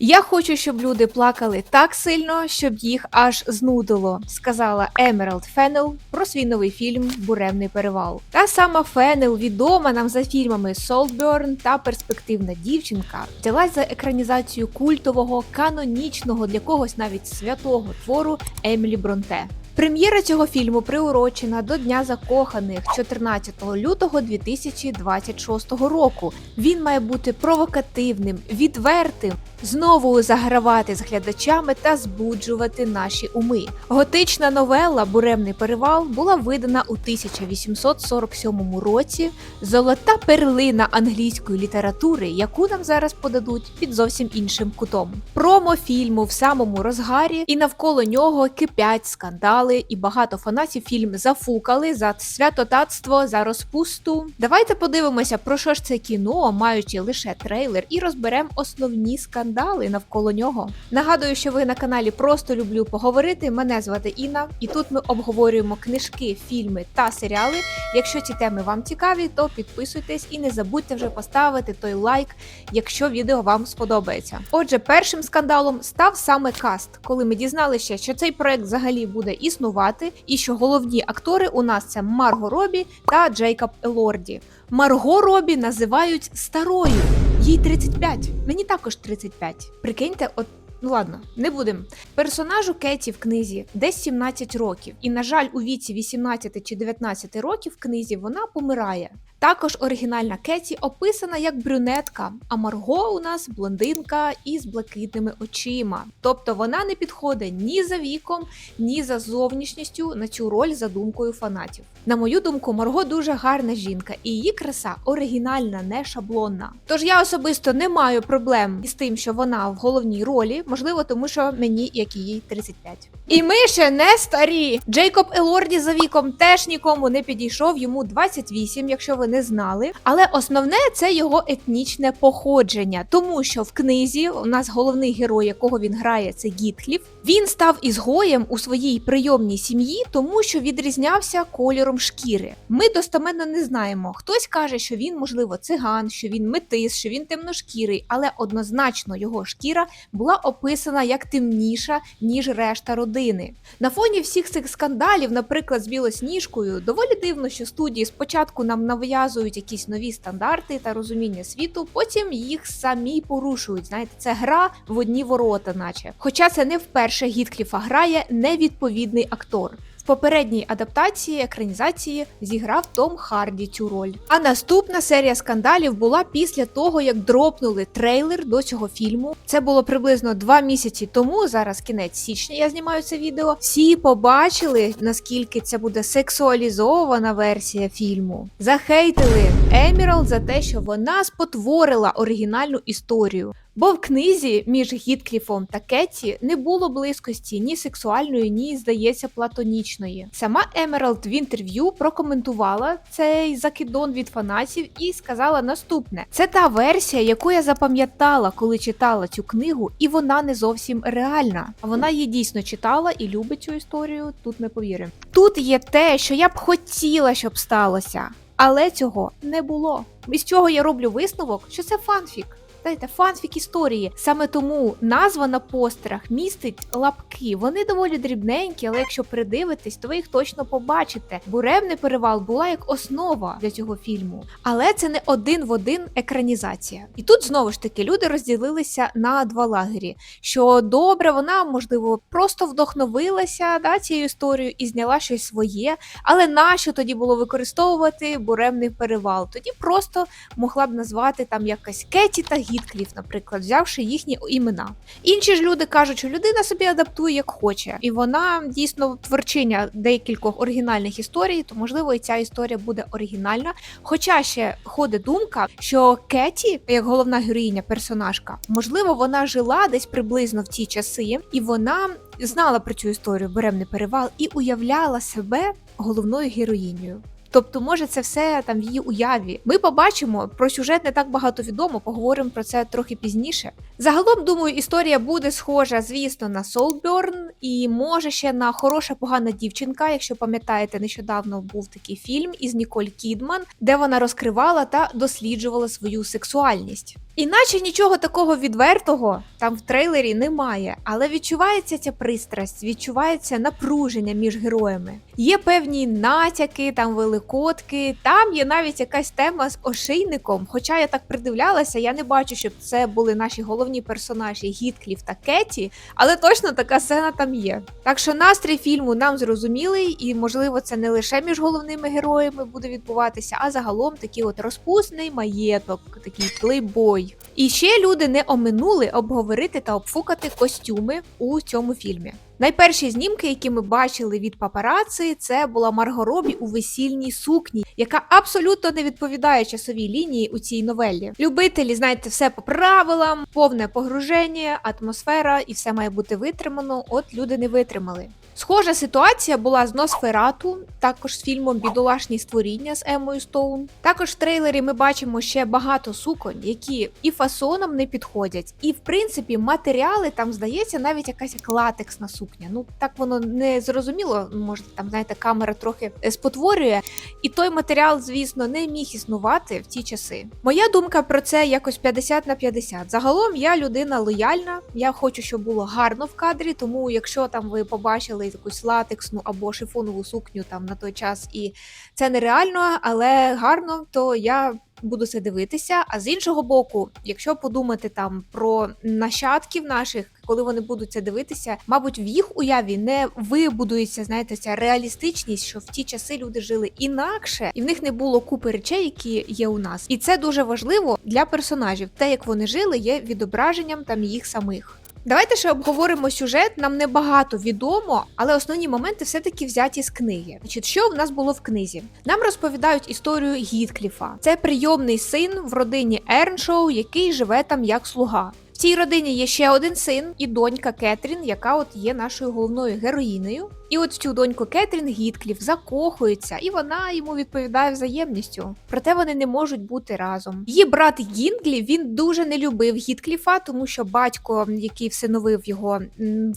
Я хочу, щоб люди плакали так сильно, щоб їх аж знудило, сказала Емералд Феннел про свій новий фільм Буремний перевал. Та сама Феннел відома нам за фільмами Солтберн та Перспективна дівчинка, взялась за екранізацію культового, канонічного для когось навіть святого твору Емілі Бронте. Прем'єра цього фільму приурочена до Дня закоханих 14 лютого 2026 року. Він має бути провокативним, відвертим, знову загравати з глядачами та збуджувати наші уми. Готична новела Буремний перевал була видана у 1847 році. Золота перлина англійської літератури, яку нам зараз подадуть під зовсім іншим кутом. Промо фільму в самому розгарі, і навколо нього кипять скандали, і багато фанатів фільм зафукали за святотатство, за розпусту. Давайте подивимося, про що ж це кіно, маючи лише трейлер, і розберемо основні скандали навколо нього. Нагадую, що ви на каналі Просто люблю поговорити. Мене звати Інна, і тут ми обговорюємо книжки, фільми та серіали. Якщо ці теми вам цікаві, то підписуйтесь і не забудьте вже поставити той лайк, якщо відео вам сподобається. Отже, першим скандалом став саме каст, коли ми дізналися, що цей проект взагалі буде існувати, і що головні актори у нас це Марго Робі та Джейкоб Елорді. Марго Робі називають старою. Їй 35. Мені також 35. Прикиньте, от. Ну ладно, не будемо. Персонажу Кеті в книзі десь 17 років, і, на жаль, у віці 18 чи 19 років в книзі вона помирає. Також оригінальна Кеті описана як брюнетка, а Марго у нас блондинка із блакитними очима. Тобто вона не підходить ні за віком, ні за зовнішністю на цю роль за думкою фанатів. На мою думку, Марго дуже гарна жінка, і її краса оригінальна, не шаблонна. Тож я особисто не маю проблем із тим, що вона в головній ролі, можливо, тому що мені, як і їй, 35. І ми ще не старі. Джейкоб Елорді за віком теж нікому не підійшов, йому 28, якщо ви не знали. Але основне це його етнічне походження, тому що в книзі у нас головний герой, якого він грає, це Гітхліф. Він став ізгоєм у своїй прийомній сім'ї, тому що відрізнявся кольором шкіри. Ми достеменно не знаємо. Хтось каже, що він, можливо, циган, що він метис, що він темношкірий, але однозначно його шкіра була описана як темніша, ніж решта родини. На фоні всіх цих скандалів, наприклад, з білосніжкою, доволі дивно, що студії спочатку нам нав'язують якісь нові стандарти та розуміння світу, потім їх самі порушують. Знаєте, це гра в одні ворота, наче. Хоча це не вперше Гіткліфа грає невідповідний актор. Попередній адаптації екранізації зіграв Том Харді цю роль. А наступна серія скандалів була після того, як дропнули трейлер до цього фільму. Це було приблизно два місяці тому. Зараз кінець січня. Я знімаю це відео. Всі побачили наскільки це буде сексуалізована версія фільму. Захейтили Еміралд за те, що вона спотворила оригінальну історію. Бо в книзі між Гіткліфом та Кетті не було близькості ні сексуальної, ні, здається, платонічної. Сама Емералд в інтерв'ю прокоментувала цей закидон від фанатів і сказала наступне: це та версія, яку я запам'ятала, коли читала цю книгу, і вона не зовсім реальна. А вона її дійсно читала і любить цю історію. Тут ми повіримо. Тут є те, що я б хотіла, щоб сталося, але цього не було. Із чого я роблю висновок, що це фанфік. Знаєте, фанфік історії. Саме тому назва на постерах містить лапки. Вони доволі дрібненькі, але якщо придивитись, то ви їх точно побачите. Буремний перевал була як основа для цього фільму. Але це не один в один екранізація. І тут знову ж таки люди розділилися на два лагері. Що добре, вона можливо просто вдохновилася да, цією історією і зняла щось своє. Але нащо тоді було використовувати буремний перевал? Тоді просто могла б назвати там якась Кеті та Гіткліф, наприклад, взявши їхні імена. Інші ж люди кажуть, що людина собі адаптує як хоче, і вона дійсно творчиня декількох оригінальних історій, то можливо і ця історія буде оригінальна. Хоча ще ходить думка, що Кеті, як головна героїня, персонажка, можливо, вона жила десь приблизно в ті часи, і вона знала про цю історію Беремний перевал і уявляла себе головною героїнею. Тобто, може, це все там в її уяві. Ми побачимо про сюжет не так багато відомо, поговоримо про це трохи пізніше. Загалом, думаю, історія буде схожа, звісно, на Солберн, і може ще на хороша погана дівчинка. Якщо пам'ятаєте, нещодавно був такий фільм із Ніколь Кідман, де вона розкривала та досліджувала свою сексуальність. Іначе нічого такого відвертого там в трейлері немає, але відчувається ця пристрасть, відчувається напруження між героями. Є певні натяки, там великодки, там є навіть якась тема з ошейником. Хоча я так придивлялася, я не бачу, щоб це були наші головні персонажі Гіткліф та Кеті, але точно така сцена там є. Так що настрій фільму нам зрозумілий, і можливо це не лише між головними героями буде відбуватися, а загалом такий от розпусний маєток, такий плейбой. І ще люди не оминули обговорити та обфукати костюми у цьому фільмі. Найперші знімки, які ми бачили від папараци, це була Марго Робі у весільній сукні, яка абсолютно не відповідає часовій лінії у цій новелі. Любителі, знаєте, все по правилам, повне погруження, атмосфера, і все має бути витримано. От люди не витримали. Схожа ситуація була з Носферату, також з фільмом Бідолашні створіння з Емою Стоун. Також в трейлері ми бачимо ще багато суконь, які і фасоном не підходять, і в принципі матеріали там здається навіть якась як латексна сукня. Ну так воно не зрозуміло. Може, там знаєте, камера трохи е, спотворює. І той матеріал, звісно, не міг існувати в ті часи. Моя думка про це якось 50 на 50. Загалом я людина лояльна. Я хочу, щоб було гарно в кадрі. Тому, якщо там ви побачили якусь латексну або шифонову сукню там на той час, і це нереально, але гарно, то я. Буду це дивитися. А з іншого боку, якщо подумати там про нащадків наших, коли вони будуть це дивитися, мабуть, в їх уяві не вибудується, знаєте, ця реалістичність, що в ті часи люди жили інакше, і в них не було купи речей, які є у нас. І це дуже важливо для персонажів. Те, як вони жили, є відображенням там їх самих. Давайте ще обговоримо сюжет. Нам небагато відомо, але основні моменти все-таки взяті з книги. Значить, що в нас було в книзі? Нам розповідають історію Гіткліфа. Це прийомний син в родині Ерншоу, який живе там як слуга. Цій родині є ще один син і донька Кетрін, яка от є нашою головною героїнею. І от в цю доньку Кетрін Гіткліф закохується, і вона йому відповідає взаємністю. Проте вони не можуть бути разом. Її брат Гінглі він дуже не любив Гіткліфа, тому що батько, який всиновив його,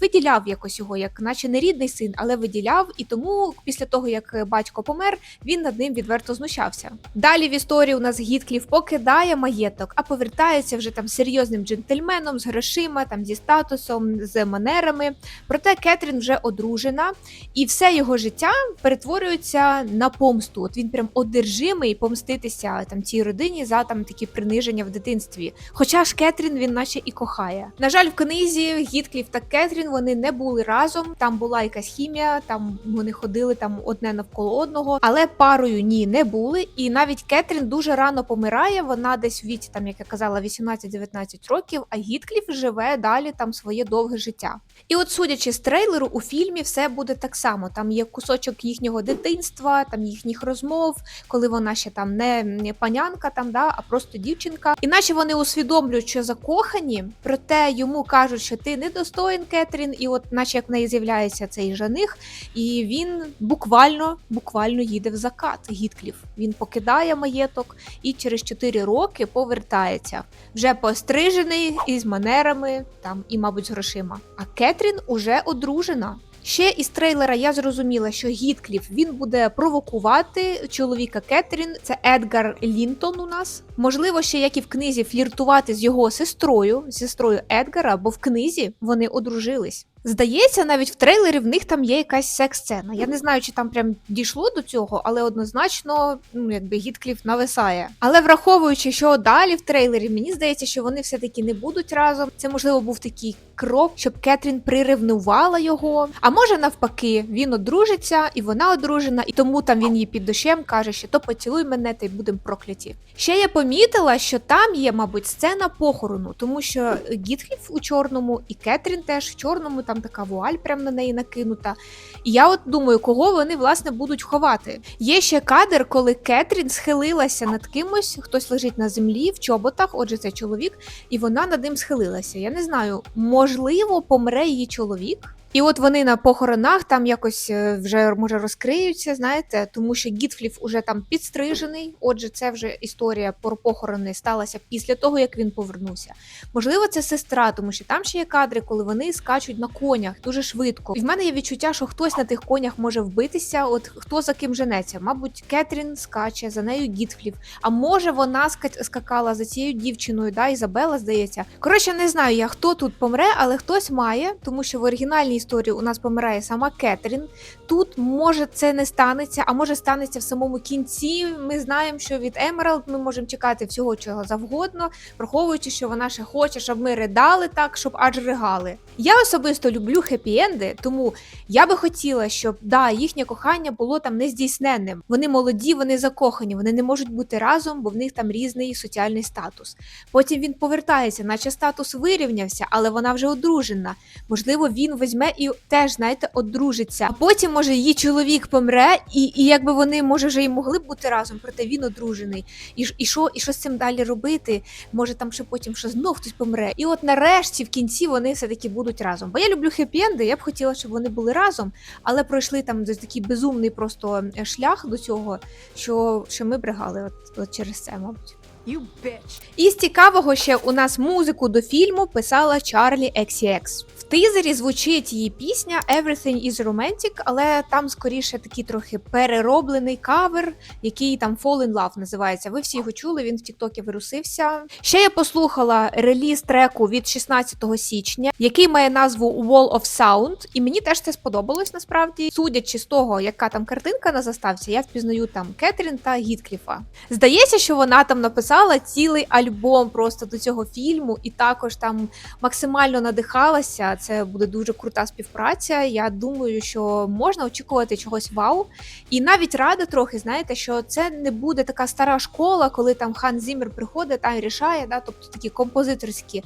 виділяв якось його, як наче не рідний син, але виділяв. І тому, після того як батько помер, він над ним відверто знущався. Далі в історії у нас Гіткліф покидає маєток, а повертається вже там серйозним джентльменом з грошима, там зі статусом, з манерами. Проте Кетрін вже одружена. І все його життя перетворюється на помсту. От він прям одержимий помститися там цій родині за там такі приниження в дитинстві. Хоча ж Кетрін він наче і кохає. На жаль, в книзі Гіткліф та Кетрін вони не були разом. Там була якась хімія, там вони ходили там одне навколо одного, але парою ні не були. І навіть Кетрін дуже рано помирає. Вона десь в віці, там як я казала, 18-19 років. А Гіткліф живе далі там своє довге життя. І от, судячи з трейлеру, у фільмі все буде так само. Там є кусочок їхнього дитинства, там їхніх розмов, коли вона ще там не панянка, там да, а просто дівчинка. Іначе вони усвідомлюють, що закохані, проте йому кажуть, що ти недостоїн Кетрін, і от, наче як в неї з'являється цей жених, і він буквально буквально їде в закат. Гіткліф. Він покидає маєток і через 4 роки повертається вже пострижений із манерами, там і, мабуть, з грошима. А Кетрін уже одружена. Ще із трейлера я зрозуміла, що Гіткліф він буде провокувати чоловіка Кетрін. Це Едгар Лінтон у нас. Можливо, ще як і в книзі фліртувати з його сестрою, сестрою Едгара, бо в книзі вони одружились. Здається, навіть в трейлері в них там є якась секс-сцена. Я не знаю, чи там прям дійшло до цього, але однозначно, ну якби Гіткліф нависає. Але враховуючи, що далі в трейлері, мені здається, що вони все-таки не будуть разом. Це можливо був такий крок, щоб Кетрін приревнувала його. А може навпаки, він одружиться і вона одружена, і тому там він їй під дощем каже, що то поцілуй мене, та й будемо прокляті. Ще я помітила, що там є, мабуть, сцена похорону, тому що Гіткліф у чорному і Кетрін теж в чорному там така вуаль прямо на неї накинута. І я от думаю, кого вони власне будуть ховати. Є ще кадр, коли Кетрін схилилася над кимось, хтось лежить на землі в чоботах, отже, це чоловік, і вона над ним схилилася. Я не знаю, можливо, помре її чоловік. І от вони на похоронах там якось е, вже може розкриються, знаєте, тому що Гітфліф уже там підстрижений. Отже, це вже історія про похорони сталася після того, як він повернувся. Можливо, це сестра, тому що там ще є кадри, коли вони скачуть на конях дуже швидко. І в мене є відчуття, що хтось на тих конях може вбитися. От хто за ким женеться? Мабуть, Кетрін скаче за нею Гітфліф. А може вона скакала за цією дівчиною, да, Ізабела, здається. Коротше, не знаю я, хто тут помре, але хтось має, тому що в оригінальній історії у нас помирає сама Кетрін. Тут може це не станеться, а може станеться в самому кінці. Ми знаємо, що від Емералд ми можемо чекати всього чого завгодно, враховуючи, що вона ще хоче, щоб ми ридали так, щоб аж ригали. Я особисто люблю хеппі-енди, тому я би хотіла, щоб да, їхнє кохання було там нездійсненним. Вони молоді, вони закохані, вони не можуть бути разом, бо в них там різний соціальний статус. Потім він повертається, наче статус вирівнявся, але вона вже одружена. Можливо, він візьме і теж, знаєте, одружиться. А потім, може, її чоловік помре, і, і якби вони, може, вже і могли б бути разом, проте він одружений. І, і, що, і що з цим далі робити? Може, там ще потім що знов хтось помре. І от нарешті, в кінці, вони все-таки будуть разом. Бо я люблю хеппі-енди, я б хотіла, щоб вони були разом, але пройшли там десь такий безумний просто е, шлях до цього, що, що ми бригали от, от через це, мабуть. You bitch. І з цікавого ще у нас музику до фільму писала Чарлі XCX. Тизері звучить її пісня Everything is Romantic, але там скоріше такий трохи перероблений кавер, який там Fall in Love називається. Ви всі його чули, він в Тіктокі вирусився. Ще я послухала реліз треку від 16 січня, який має назву Wall of Sound, і мені теж це сподобалось насправді. Судячи з того, яка там картинка на заставці, я впізнаю там Кетрін та Гіткліфа. Здається, що вона там написала цілий альбом просто до цього фільму, і також там максимально надихалася. Це буде дуже крута співпраця. Я думаю, що можна очікувати чогось вау. І навіть рада трохи, знаєте, що це не буде така стара школа, коли там Хан Зімер приходить та рішає, да, тобто такі композиторські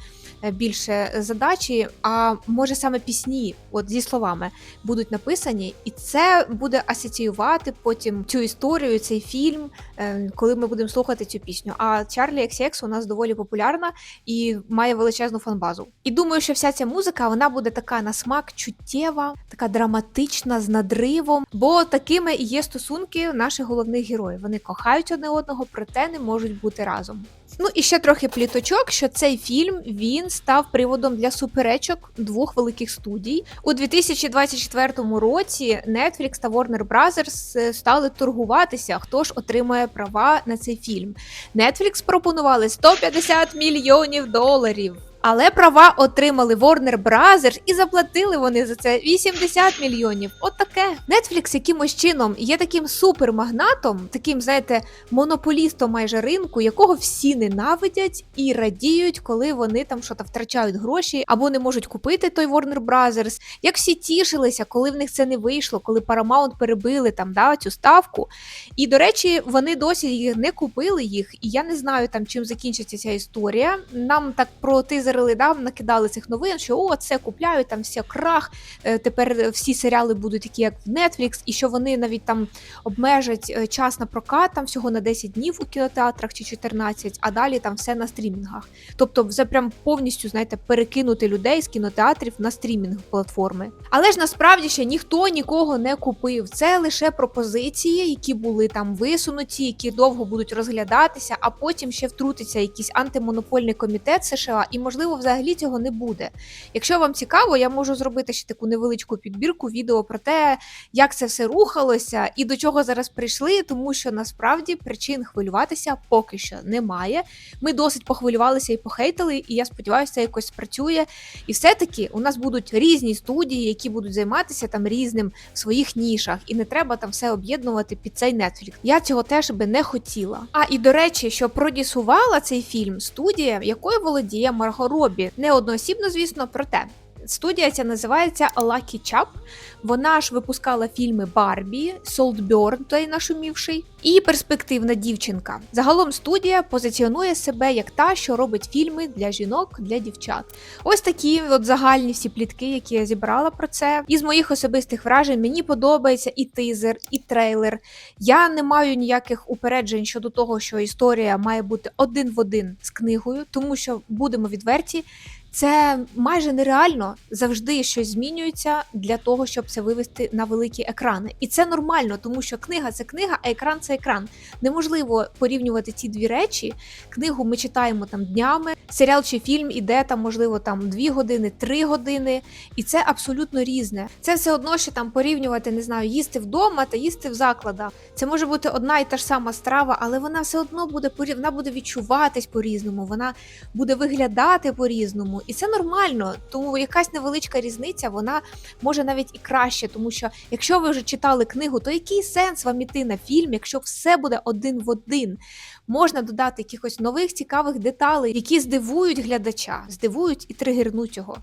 більше задачі. А може саме пісні, от зі словами, будуть написані, і це буде асоціювати потім цю історію, цей фільм, е, коли ми будемо слухати цю пісню. А Чарлі XX у нас доволі популярна і має величезну фанбазу. І думаю, що вся ця музика вона буде така на смак чуттєва, така драматична, з надривом. Бо такими і є стосунки наших головних героїв. Вони кохають одне одного, проте не можуть бути разом. Ну і ще трохи пліточок, що цей фільм він став приводом для суперечок двох великих студій. У 2024 році Netflix та Warner Bros. е, стали торгуватися, хто ж отримає права на цей фільм. Netflix пропонували 150 мільйонів доларів. Але права отримали Warner Bros. і заплатили вони за це 80 мільйонів. От таке. Netflix якимось чином є таким супермагнатом, таким, знаєте, монополістом майже ринку, якого всі ненавидять і радіють, коли вони там що-то втрачають гроші або не можуть купити той Warner Bros. Як всі тішилися, коли в них це не вийшло, коли Paramount перебили там да, цю ставку. І до речі, вони досі не купили їх, і я не знаю там чим закінчиться ця історія. Нам так протизерили, да, накидали цих новин, що о, це купляють, там все крах. е, Тепер всі серіали будуть такі, як в Netflix, і що вони навіть там обмежать е, час на прокат там всього на 10 днів у кінотеатрах чи 14, а далі там все на стрімінгах. Тобто, вже прям повністю знаєте, перекинути людей з кінотеатрів на стрімінг платформи. Але ж насправді ще ніхто нікого не купив. Це лише пропозиції, які були там висунуті, які довго будуть розглядатися, а потім ще втрутиться якийсь антимонопольний комітет США, і можливо, взагалі цього не буде. Якщо вам цікаво, я можу зробити ще таку невеличку підбірку відео про те, як це все рухалося і до чого зараз прийшли, тому що насправді причин хвилюватися поки що немає. Ми досить похвилювалися і похейтили, і я сподіваюся, це якось спрацює. І все-таки у нас будуть різні студії, які будуть займатися там різним в своїх нішах, і не треба там все об'єднувати під цей Netflix. Я цього теж би не хотіла. А і до речі, що продюсувала цей фільм студія, якою володіє Марго Робі. Не одноосібно, звісно, проте. Студія ця називається Lucky Chap. Вона ж випускала фільми Барбі, Солтберн, той нашумівший, і перспективна дівчинка. Загалом студія позиціонує себе як та, що робить фільми для жінок, для дівчат. Ось такі от загальні всі плітки, які я зібрала про це. Із моїх особистих вражень мені подобається і тизер, і трейлер. Я не маю ніяких упереджень щодо того, що історія має бути один в один з книгою, тому що будемо відверті. Це майже нереально завжди щось змінюється для того, щоб це вивести на великі екрани. І це нормально, тому що книга це книга, а екран це екран. Неможливо порівнювати ці дві речі. Книгу ми читаємо там днями, серіал чи фільм іде там, можливо, там дві години, три години, і це абсолютно різне. Це все одно, що там порівнювати, не знаю, їсти вдома та їсти в закладах. Це може бути одна і та ж сама страва, але вона все одно буде вона буде відчуватись по-різному, вона буде виглядати по-різному, і це нормально. Тому якась невеличка різниця, вона може навіть і краще, тому що якщо ви вже читали книгу, то який сенс вам іти на фільм, якщо все буде один в один? Можна додати якихось нових цікавих деталей, які здивують глядача, здивують і тригернуть його.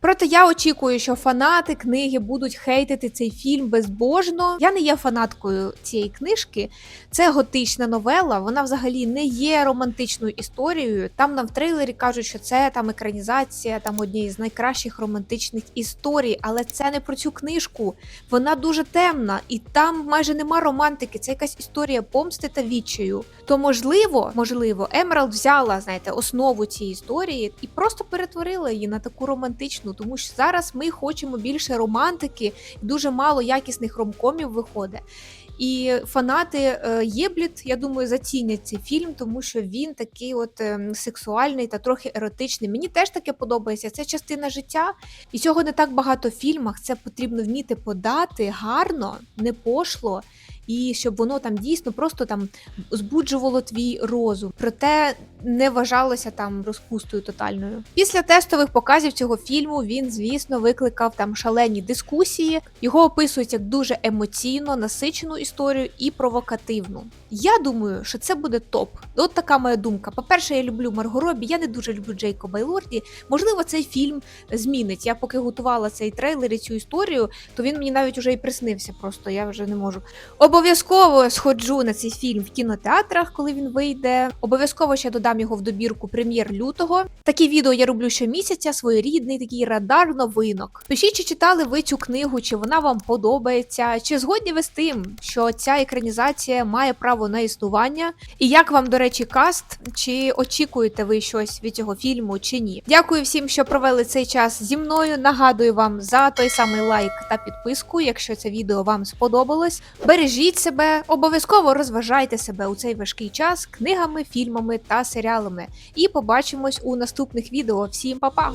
Проте я очікую, що фанати книги будуть хейтити цей фільм безбожно. Я не є фанаткою цієї книжки. Це готична новела. Вона взагалі не є романтичною історією. Там нам в трейлері кажуть, що це там екранізація, там однієї з найкращих романтичних історій. Але це не про цю книжку. Вона дуже темна, і там майже нема романтики. Це якась історія помсти та відчаю. То можливо, можливо, Емералд взяла, знаєте, основу цієї історії і просто перетворила її на таку романтичну, тому що зараз ми хочемо більше романтики, дуже мало якісних ромкомів виходить. І фанати е, Єбліт, я думаю, зацінять цей фільм, тому що він такий от ем, сексуальний та трохи еротичний. Мені теж таке подобається. Це частина життя, і цього не так багато в фільмах. Це потрібно вміти подати гарно, не пошло, і щоб воно там дійсно просто там збуджувало твій розум. Проте не вважалося там розпустою тотальною. Після тестових показів цього фільму він, звісно, викликав там шалені дискусії. Його описують як дуже емоційно, насичену історію і провокативну. Я думаю, що це буде топ. От така моя думка. По-перше, я люблю Марго Робі, я не дуже люблю Джейка Байлорді. Можливо, цей фільм змінить. Я поки готувала цей трейлер і цю історію, то він мені навіть уже і приснився. Просто я вже не можу. Обов'язково сходжу на цей фільм в кінотеатрах, коли він вийде. Обов'язково ще додам його в добірку прем'єр лютого. Такі відео я роблю щомісяця, своєрідний такий радар новинок. Пишіть, чи читали ви цю книгу, чи вона вам подобається, чи згодні ви з тим, що ця екранізація має право на існування. І як вам, до речі, каст, чи очікуєте ви щось від цього фільму, чи ні? Дякую всім, що провели цей час зі мною. Нагадую вам за той самий лайк та підписку, якщо це відео вам сподобалось. Бережіть себе, обов'язково розважайте себе у цей важкий час книгами, фільмами та серіалами. І побачимось у наступних відео. Всім па-па!